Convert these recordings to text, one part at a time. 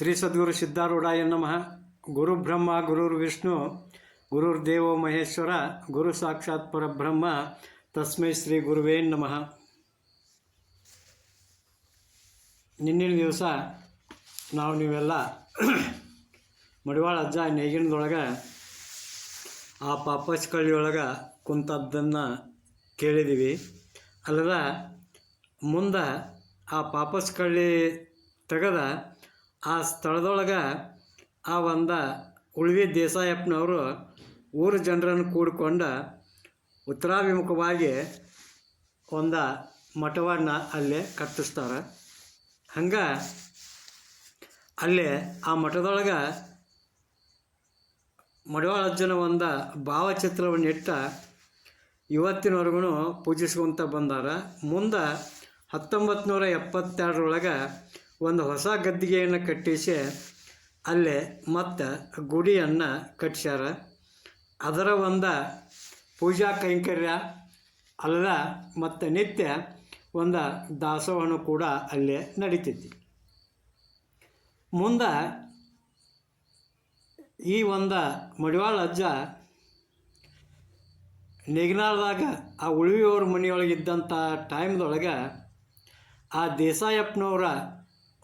ಶ್ರೀ ಸದ್ಗುರು ಸಿದ್ಧಾರೂಢಾಯ ನಮಃ. ಗುರು ಬ್ರಹ್ಮ ಗುರುರ್ ವಿಷ್ಣು ಗುರುರ್ ದೇವೋ ಮಹೇಶ್ವರ, ಗುರು ಸಾಕ್ಷಾತ್ ಪರಬ್ರಹ್ಮ, ತಸ್ಮೈ ಶ್ರೀ ಗುರುವೇ ನಮಃ. ನಿನ್ನಿನ ದಿವಸ ನಾವು ನೀವೆಲ್ಲ ಮಡಿವಾಳ ಅಜ್ಜ ನೇಗಿನದೊಳಗೆ ಆ ಪಾಪಸ್ ಕಳ್ಳಿಯೊಳಗೆ ಕುಂತದ್ದನ್ನು ಕೇಳಿದ್ದೀವಿ ಅಲ್ಲದ ಮುಂದೆ ಆ ಪಾಪಸ್ ಕಳ್ಳಿ ತೆಗೆದ ಆ ಸ್ಥಳದೊಳಗೆ ಆ ಒಂದು ಉಳ್ವಿ ದೇಸಾಯಪ್ಪನವರು ಊರ ಜನರನ್ನು ಕೂಡಿಕೊಂಡು ಉತ್ತರಾಭಿಮುಖವಾಗಿ ಒಂದು ಮಠವನ್ನು ಅಲ್ಲೇ ಕಟ್ಟಿಸ್ತಾರೆ. ಹಂಗೆ ಅಲ್ಲೇ ಆ ಮಠದೊಳಗೆ ಮಡವಾಳಜ್ಜನ ಒಂದು ಭಾವಚಿತ್ರವನ್ನು ಇಟ್ಟ ಇವತ್ತಿನವರೆಗೂ ಪೂಜಿಸ್ಕೊಂತ ಬಂದಾರ. ಮುಂದೆ ಹತ್ತೊಂಬತ್ತು ನೂರ ಎಪ್ಪತ್ತೆರಡರೊಳಗೆ ಒಂದು ಹೊಸ ಗದ್ದಿಗೆಯನ್ನು ಕಟ್ಟಿಸಿ ಅಲ್ಲೇ ಮತ್ತು ಗುಡಿಯನ್ನು ಕಟ್ಟಿಸ್ಯಾರ ಅದರ ಒಂದು ಪೂಜಾ ಕೈಂಕರ್ಯ, ಅಲ್ಲ ಮತ್ತು ನಿತ್ಯ ಒಂದು ದಾಸೋಹನು ಕೂಡ ಅಲ್ಲೇ ನಡೀತೈತಿ. ಮುಂದೆ ಈ ಒಂದು ಮಡಿವಾಳ ಅಜ್ಜ ನೆಗ್ನಾಳದಾಗ ಆ ಉಳಿವಿಯವ್ರ ಮನೆಯೊಳಗಿದ್ದಂಥ ಟೈಮ್ದೊಳಗೆ ಆ ದೇಸಾಯಪ್ಪನವರ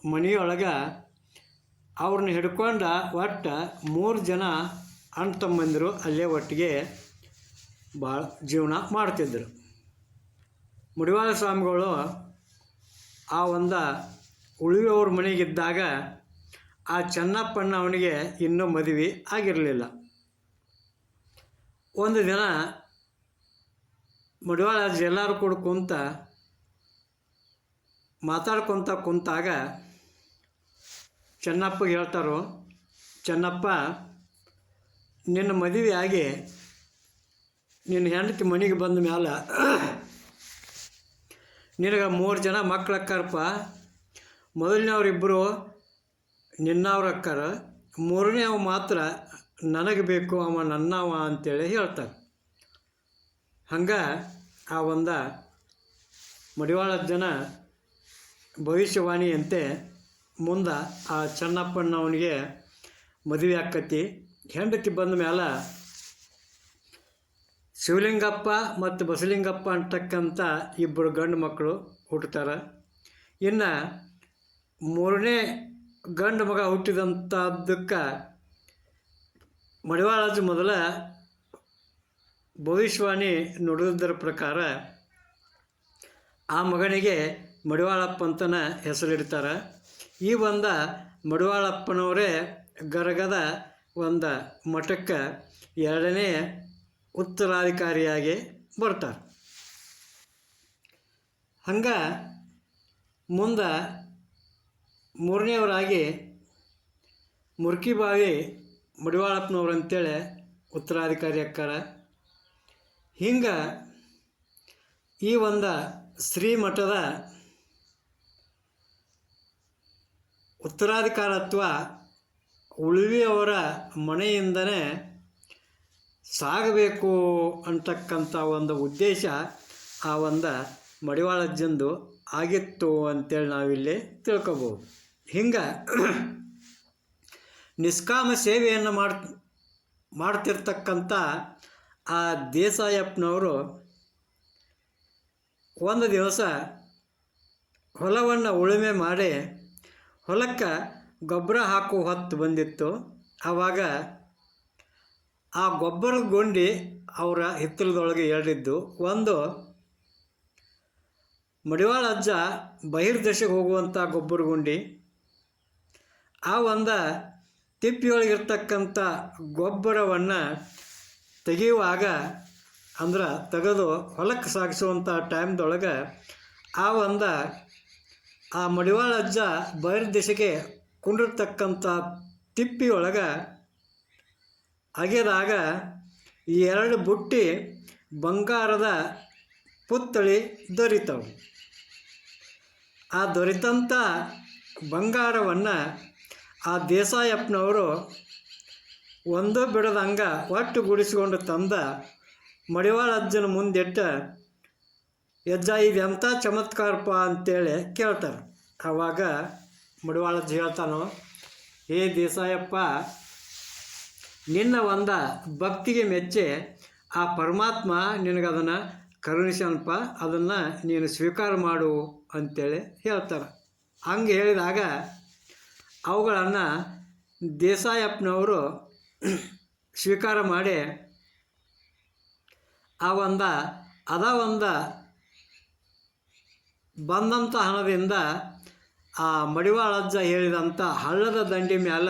ಮನೆಯೊಳಗೆ ಅವ್ರನ್ನ ಹಿಡ್ಕೊಂಡು ಒಟ್ಟು ಮೂರು ಜನ ಅಣ್ಣ ತಮ್ಮಂದಿರು ಅಲ್ಲೇ ಒಟ್ಟಿಗೆ ಭಾಳ ಜೀವನ ಮಾಡ್ತಿದ್ದರು ಮುಡಿವಾಳ ಸ್ವಾಮಿಗಳು ಆ ಒಂದು ಮನೆಗೆ ಮನೆಗಿದ್ದಾಗ ಆ ಚೆನ್ನಪ್ಪಣ್ಣ ಅವನಿಗೆ ಇನ್ನೂ ಮದುವೆ ಆಗಿರಲಿಲ್ಲ. ಒಂದು ದಿನ ಮಡಿವಾಳ ಎಲ್ಲರೂ ಕೂಡ ಕುಂತ ಮಾತಾಡ್ಕೊತ ಕುಂತಾಗ ಚೆನ್ನಪ್ಪ ಹೇಳ್ತಾರೋ, ಚೆನ್ನಪ್ಪ, ನಿನ್ನ ಮದುವೆ ಆಗಿ ನಿನ್ನ ಹೆಂಡತಿ ಮನೆಗೆ ಬಂದ ಮ್ಯಾಲ ನಿನಗೆ ಮೂರು ಜನ ಮಕ್ಳು ಅಕ್ಕಾರಪ್ಪ. ಮೊದಲನೇವ್ರಿಬ್ಬರು ನಿನ್ನವ್ರ ಅಕ್ಕಾರ. ಮೂರನೇ ಅವ ಮಾತ್ರ, ನನಗೆ ಬೇಕು, ಅವ ನನ್ನವ ಅಂತೇಳಿ ಹೇಳ್ತಾರೆ ಹಂಗೆ ಆ ಒಂದು ಮಡಿವಾಳದ ಜನ ಭವಿಷ್ಯವಾಣಿಯಂತೆ ಮುಂದೆ ಆ ಚೆನ್ನಪ್ಪಣ್ಣವನಿಗೆ ಮದುವೆ ಆಕತಿ. ಹೆಂಡತಿ ಬಂದ ಮೇಲೆ ಶಿವಲಿಂಗಪ್ಪ ಮತ್ತು ಬಸಲಿಂಗಪ್ಪ ಅಂತಕ್ಕಂಥ ಇಬ್ಬರು ಗಂಡು ಮಕ್ಕಳು ಹುಟ್ಟುತ್ತಾರೆ. ಇನ್ನು ಮೂರನೇ ಗಂಡು ಮಗ ಹುಟ್ಟಿದಂಥದ್ದಕ್ಕೆ ಮಡಿವಾಳಜ್ ಮೊದಲ ಭವಿಷ್ಯವಾಣಿ ನುಡಿದರ ಪ್ರಕಾರ ಆ ಮಗನಿಗೆ ಮಡಿವಾಳಪ್ಪ ಅಂತನ ಹೆಸರಿಡ್ತಾರೆ. ಈ ಒಂದು ಮಡಿವಾಳಪ್ಪನವರೇ ಗರಗದ ಒಂದು ಮಠಕ್ಕೆ ಎರಡನೇ ಉತ್ತರಾಧಿಕಾರಿಯಾಗಿ ಬರ್ತಾರೆ. ಹಂಗೆ ಮುಂದೆ ಮೂರನೇವರಾಗಿ ಮುರ್ಕಿಬಾವಿ ಮಡಿವಾಳಪ್ಪನವ್ರು ಅಂತೇಳಿ ಉತ್ತರಾಧಿಕಾರಿ ಅಕ್ಕಾರ. ಹಿಂಗೆ ಈ ಒಂದು ಶ್ರೀಮಠದ ಉತ್ತರಾಧಿಕಾರತ್ವ ಉಳುವಿಯವರ ಮನೆಯಿಂದನೇ ಸಾಗಬೇಕು ಅಂತಕ್ಕಂಥ ಒಂದು ಉದ್ದೇಶ ಆ ಒಂದು ಮಡಿವಾಳಜ್ಜಂದು ಆಗಿತ್ತು ಅಂತೇಳಿ ನಾವಿಲ್ಲಿ ತಿಳ್ಕೊಬೋದು. ಹಿಂಗೆ ನಿಷ್ಕಾಮ ಸೇವೆಯನ್ನು ಮಾಡ್, ಮಾಡ್ತಿರ್ತಕ್ಕಂಥ ಆ ದೇಸಾಯಪ್ಪನವರು ಒಂದು ದಿವಸ ಹೊಲವನ್ನು ಉಳುಮೆ ಮಾಡಿ ಹೊಲಕ್ಕೆ ಗೊಬ್ಬರ ಹಾಕೋ ಹೊತ್ತು ಬಂದಿತ್ತು. ಆವಾಗ ಆ ಗೊಬ್ಬರದ ಗುಂಡಿ ಅವರ ಹಿತ್ತಲದೊಳಗೆ ಎರಡಿದ್ದು ಒಂದು, ಮಡಿವಾಳ ಅಜ್ಜ ಬಹಿರ್ದಶೆಗೆ ಹೋಗುವಂಥ ಗೊಬ್ಬರ ಗುಂಡಿ. ಆ ಒಂದು ತಿಪ್ಪಿಯೊಳಗಿರ್ತಕ್ಕಂಥ ಗೊಬ್ಬರವನ್ನು ತೆಗೆಯುವಾಗ ಅಂದ್ರೆ ತೆಗೆದು ಹೊಲಕ್ಕೆ ಸಾಗಿಸುವಂಥ ಟೈಮ್ದೊಳಗೆ ಆ ಒಂದು ಆ ಮಡಿವಾಳ ಅಜ್ಜ ಬಹಿರ್ದಶೆಗೆ ಕುಂಡಿರ್ತಕ್ಕಂಥ ತಿಪ್ಪಿಯೊಳಗೆ ಅಗೆದಾಗ ಈ ಎರಡು ಬುಟ್ಟಿ ಬಂಗಾರದ ಪುತ್ಥಳಿ ದೊರೀತವು. ಆ ದೊರೆತಂಥ ಬಂಗಾರವನ್ನು ಆ ದೇಸಾಯಪ್ಪನವರು ಒಂದು ಬಿಡದಂಗ ಒಟ್ಟು ಗುಡಿಸಿಕೊಂಡು ತಂದ ಮಡಿವಾಳ ಅಜ್ಜನ ಮುಂದಿಟ್ಟ ಯಜ್ಜ ಇದೆಂಥ ಚಮತ್ಕಾರಪ್ಪ ಅಂತೇಳಿ ಕೇಳ್ತಾರೆ. ಆವಾಗ ಮಡಿವಾಳಜ್ಜ ಹೇಳ್ತಾನೋ, ಹೇ ದೇಸಾಯಪ್ಪ, ನಿನ್ನ ಒಂದ ಭಕ್ತಿಗೆ ಮೆಚ್ಚಿ ಆ ಪರಮಾತ್ಮ ನಿನಗದನ್ನು ಕರುಣಿಸನಪ್ಪ ಅದನ್ನು ನೀನು ಸ್ವೀಕಾರ ಮಾಡು ಅಂತೇಳಿ ಹೇಳ್ತಾರೆ. ಹಂಗೆ ಹೇಳಿದಾಗ ಅವುಗಳನ್ನು ದೇಸಾಯಪ್ಪನವರು ಸ್ವೀಕಾರ ಮಾಡಿ, ಆ ಒಂದ, ಅದ ಒಂದ ಬಂದಂಥ ಹಣದಿಂದ ಆ ಮಡಿವಾಳಜ್ಜ ಹೇಳಿದಂಥ ಹಳ್ಳದ ದಂಡಿ ಮ್ಯಾಲ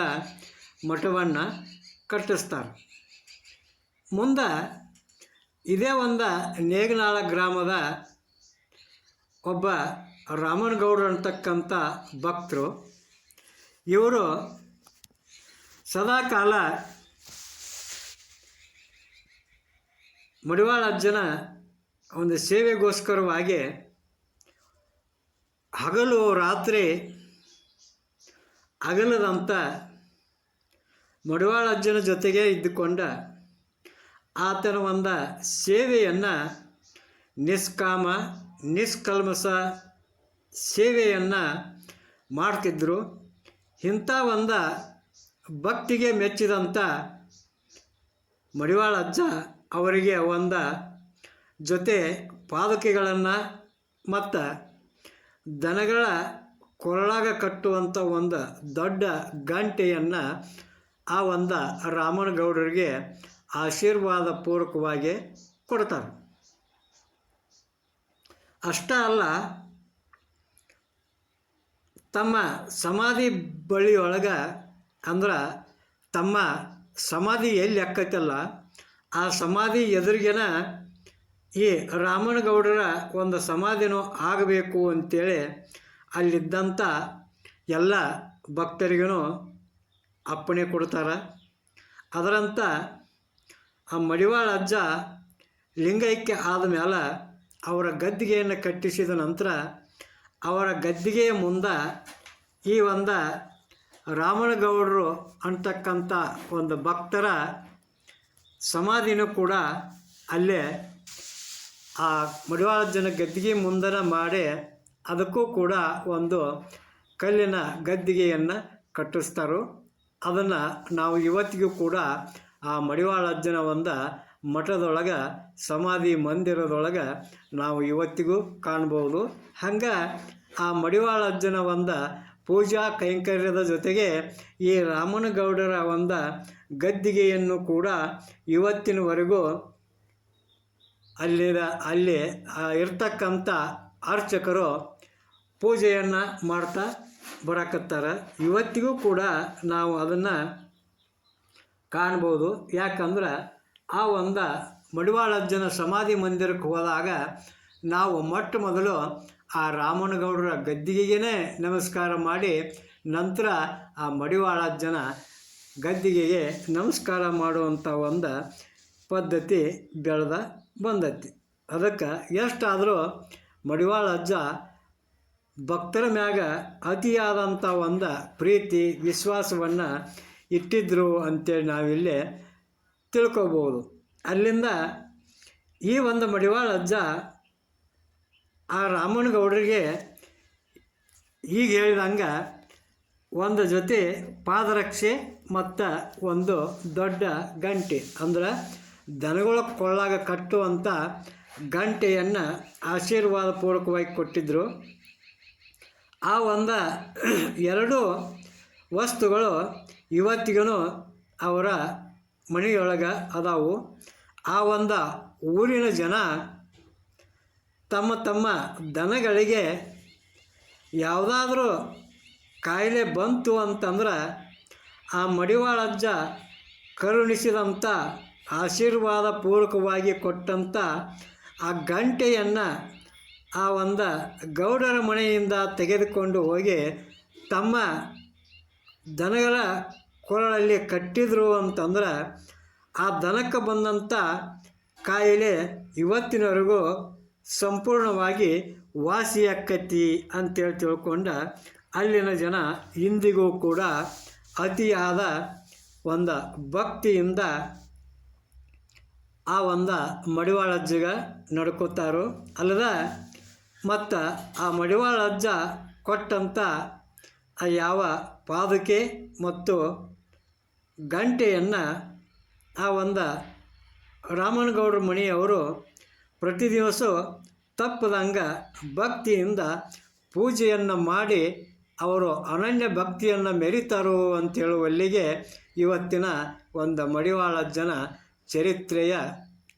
ಮಠವನ್ನು ಕಟ್ಟಿಸ್ತಾರೆ. ಮುಂದೆ ಇದೇ ಒಂದು ನೇಗನಾಳ ಗ್ರಾಮದ ಒಬ್ಬ ರಾಮನಗೌಡರು ಅಂತಕ್ಕಂಥ ಭಕ್ತರು. ಇವರು ಸದಾಕಾಲ ಮಡಿವಾಳ ಅಜ್ಜನ ಒಂದು ಸೇವೆಗೋಸ್ಕರವಾಗಿ ಹಗಲು ರಾತ್ರಿ ಅಗಲದಂಥ ಮಡಿವಾಳಜ್ಜನ ಜೊತೆಗೆ ಇದ್ದುಕೊಂಡ ಆತನ ಒಂದು ಸೇವೆಯನ್ನು ನಿಷ್ಕಾಮ, ನಿಷ್ಕಲ್ಮಸ ಸೇವೆಯನ್ನು ಮಾಡ್ತಿದ್ದರು ಇಂಥ ಒಂದು ಭಕ್ತಿಗೆ ಮೆಚ್ಚಿದಂಥ ಮಡಿವಾಳ ಅಜ್ಜ ಅವರಿಗೆ ಒಂದು ಜೊತೆ ಪಾದುಕೆಗಳನ್ನು ಮತ್ತು ದನಗಳ ಕೊರಳಾಗ ಕಟ್ಟುವಂಥ ಒಂದು ದೊಡ್ಡ ಗಂಟೆಯನ್ನು ಆ ಒಂದು ರಾಮನಗೌಡರಿಗೆ ಆಶೀರ್ವಾದ ಪೂರ್ವಕವಾಗಿ ಕೊಡ್ತಾರೆ. ಅಷ್ಟ ಅಲ್ಲ, ತಮ್ಮ ಸಮಾಧಿ ಬಳಿಯೊಳಗೆ ಅಂದ್ರೆ ತಮ್ಮ ಸಮಾಧಿ ಎಲ್ಲಿ ಅಕ್ಕೈತಲ್ಲ, ಆ ಸಮಾಧಿ ಎದುರಿಗೆನ ಈ ರಾಮನಗೌಡರ ಒಂದು ಸಮಾಧಿನೂ ಆಗಬೇಕು ಅಂತೇಳಿ ಅಲ್ಲಿದ್ದಂಥ ಎಲ್ಲ ಭಕ್ತರಿಗೂ ಅಪ್ಪಣೆ ಕೊಡ್ತಾರೆ. ಅದರಂತ ಆ ಮಡಿವಾಳ ಅಜ್ಜ ಲಿಂಗೈಕ್ಯ ಆದಮೇಲೆ ಅವರ ಗದ್ದಿಗೆಯನ್ನು ಕಟ್ಟಿಸಿದ ನಂತರ ಅವರ ಗದ್ದಿಗೆಯ ಮುಂದೆ ಈ ಒಂದು ರಾಮನಗೌಡರು ಅಂತಕ್ಕಂಥ ಒಂದು ಭಕ್ತರ ಸಮಾಧಿನೂ ಕೂಡ ಅಲ್ಲೇ ಆ ಮಡಿವಾಳಜ್ಜನ ಗದ್ದಿಗೆ ಮುಂದನ ಮಾಡಿ ಅದಕ್ಕೂ ಕೂಡ ಒಂದು ಕಲ್ಲಿನ ಗದ್ದಿಗೆಯನ್ನು ಕಟ್ಟಿಸ್ತಾರೋ. ಅದನ್ನು ನಾವು ಇವತ್ತಿಗೂ ಕೂಡ ಆ ಮಡಿವಾಳಜ್ಜನ ಒಂದು ಮಠದೊಳಗೆ, ಸಮಾಧಿ ಮಂದಿರದೊಳಗೆ ನಾವು ಇವತ್ತಿಗೂ ಕಾಣ್ಬೋದು. ಹಂಗೆ ಆ ಮಡಿವಾಳಜ್ಜನ ಒಂದು ಪೂಜಾ ಕೈಂಕರ್ಯದ ಜೊತೆಗೆ ಈ ರಾಮನಗೌಡರ ಒಂದು ಗದ್ದಿಗೆಯನ್ನು ಕೂಡ ಇವತ್ತಿನವರೆಗೂ ಅಲ್ಲಿದ ಅಲ್ಲಿ ಇರ್ತಕ್ಕಂಥ ಅರ್ಚಕರು ಪೂಜೆಯನ್ನು ಮಾಡ್ತಾ ಬರಕತ್ತಾರೆ. ಇವತ್ತಿಗೂ ಕೂಡ ನಾವು ಅದನ್ನು ಕಾಣ್ಬೋದು. ಯಾಕಂದ್ರೆ ಆ ಒಂದು ಮಡಿವಾಳಜ್ಜನ ಸಮಾಧಿ ಮಂದಿರಕ್ಕೆ ಹೋದಾಗ ನಾವು ಮೊಟ್ಟ ಮೊದಲು ಆ ರಾಮನಗೌಡರ ಗದ್ದಿಗೆಗೇ ನಮಸ್ಕಾರ ಮಾಡಿ, ನಂತರ ಆ ಮಡಿವಾಳಜ್ಜನ ಗದ್ದಿಗೆಗೆ ನಮಸ್ಕಾರ ಮಾಡುವಂಥ ಒಂದು ಪದ್ಧತಿ ಬೆಳೆದ ಬಂದೈತಿ. ಅದಕ್ಕೆ ಎಷ್ಟಾದರೂ ಮಡಿವಾಳ ಅಜ್ಜ ಭಕ್ತರ ಮ್ಯಾಗ ಅತಿಯಾದಂಥ ಒಂದು ಪ್ರೀತಿ, ವಿಶ್ವಾಸವನ್ನು ಇಟ್ಟಿದ್ರು ಅಂತೇಳಿ ನಾವಿಲ್ಲಿ ತಿಳ್ಕೊಬೋದು. ಅಲ್ಲಿಂದ ಈ ಒಂದು ಮಡಿವಾಳ ಅಜ್ಜ ಆ ರಾಮನಗೌಡರಿಗೆ ಈಗ ಹೇಳಿದಂಗೆ ಒಂದು ಜೊತೆ ಪಾದರಕ್ಷೆ ಮತ್ತು ಒಂದು ದೊಡ್ಡ ಗಂಟೆ ಅಂದ್ರೆ ದನಗಳ ಕೊಳ್ಳಾಗ ಕಟ್ಟುವಂಥ ಗಂಟೆಯನ್ನು ಆಶೀರ್ವಾದ ಪೂರ್ವಕವಾಗಿ ಕೊಟ್ಟಿದ್ದರು ಆ ಒಂದು ಎರಡು ವಸ್ತುಗಳು ಇವತ್ತಿಗೂ ಅವರ ಮನೆಯೊಳಗೆ ಅದಾವು. ಆ ಒಂದು ಊರಿನ ಜನ ತಮ್ಮ ತಮ್ಮ ದನಗಳಿಗೆ ಯಾವುದಾದ್ರೂ ಕಾಯಿಲೆ ಬಂತು ಅಂತಂದ್ರೆ ಆ ಮಡಿವಾಳಜ್ಜ ಕರುಣಿಸಿದಂಥ ಆಶೀರ್ವಾದ ಪೂರ್ವಕವಾಗಿ ಕೊಟ್ಟಂಥ ಆ ಗಂಟೆಯನ್ನು ಆ ಒಂದು ಗೌಡರ ಮನೆಯಿಂದ ತೆಗೆದುಕೊಂಡು ಹೋಗಿ ತಮ್ಮ ದನಗಳ ಕೊರಳಲ್ಲಿ ಕಟ್ಟಿದ್ರು ಅಂತಂದ್ರೆ ಆ ದನಕ್ಕೆ ಬಂದಂಥ ಕಾಯಿಲೆ ಇವತ್ತಿನವರೆಗೂ ಸಂಪೂರ್ಣವಾಗಿ ವಾಸಿಯಾಕತಿ ಅಂತೇಳಿ ತಿಳ್ಕೊಂಡ ಅಲ್ಲಿನ ಜನ ಇಂದಿಗೂ ಕೂಡ ಅತಿಯಾದ ಒಂದು ಭಕ್ತಿಯಿಂದ ಆ ಒಂದು ಮಡಿವಾಳಜ್ಜಗ ನಡ್ಕೋತಾರು. ಅಲ್ಲದ ಮತ್ತು ಆ ಮಡಿವಾಳ ಅಜ್ಜ ಕೊಟ್ಟಂಥ ಆ ಯಾವ ಪಾದುಕೆ ಮತ್ತು ಗಂಟೆಯನ್ನು ಆ ಒಂದು ರಾಮನಗೌಡರ ಮಣಿಯವರು ಪ್ರತಿ ದಿವಸ ತಪ್ಪದಂಗ ಭಕ್ತಿಯಿಂದ ಪೂಜೆಯನ್ನು ಮಾಡಿ ಅವರು ಅನನ್ಯ ಭಕ್ತಿಯನ್ನು ಮೆರಿತಾರೋ ಅಂತೇಳುವಲ್ಲಿಗೆ ಇವತ್ತಿನ ಒಂದು ಮಡಿವಾಳ ಜನ ಚರಿತ್ರೆಯ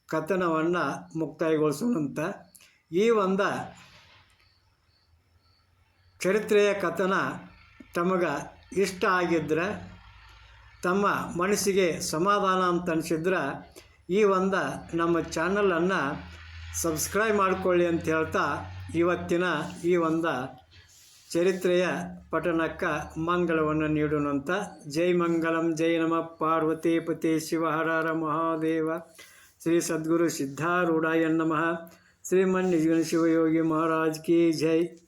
ಕಥನವನ್ನು ಮುಕ್ತಾಯಗೊಳಿಸೋಣಂತ ಈ ಒಂದು ಚರಿತ್ರೆಯ ಕಥನ ತಮಗೆ ಇಷ್ಟ ಆಗಿದ್ರೆ, ತಮ್ಮ ಮನಸ್ಸಿಗೆ ಸಮಾಧಾನ ಅಂತ ಅನಿಸಿದ್ರೆ, ಈ ಒಂದು ನಮ್ಮ ಚಾನಲನ್ನು ಸಬ್ಸ್ಕ್ರೈಬ್ ಮಾಡಿಕೊಳ್ಳಿ ಅಂತ ಹೇಳ್ತಾ ಇವತ್ತಿನ ಈ ಒಂದು ಚರಿತ್ರೆಯ ಪಠನಕ್ಕ ಮಂಗಳವನ್ನು ನೀಡುವಂತ ಜೈ ಮಂಗಳಂ ಜೈ ನಮ. ಪಾರ್ವತಿ ಪತಿ ಶಿವ ಹರ ಹರ ಮಹಾದೇವ. ಶ್ರೀ ಸದ್ಗುರು ಸಿದ್ಧಾರೂಢಾಯ ನಮಃ. ಶ್ರೀಮನ್ ಶಿವಯೋಗಿ ಮಹಾರಾಜ್ ಕಿ ಜೈ.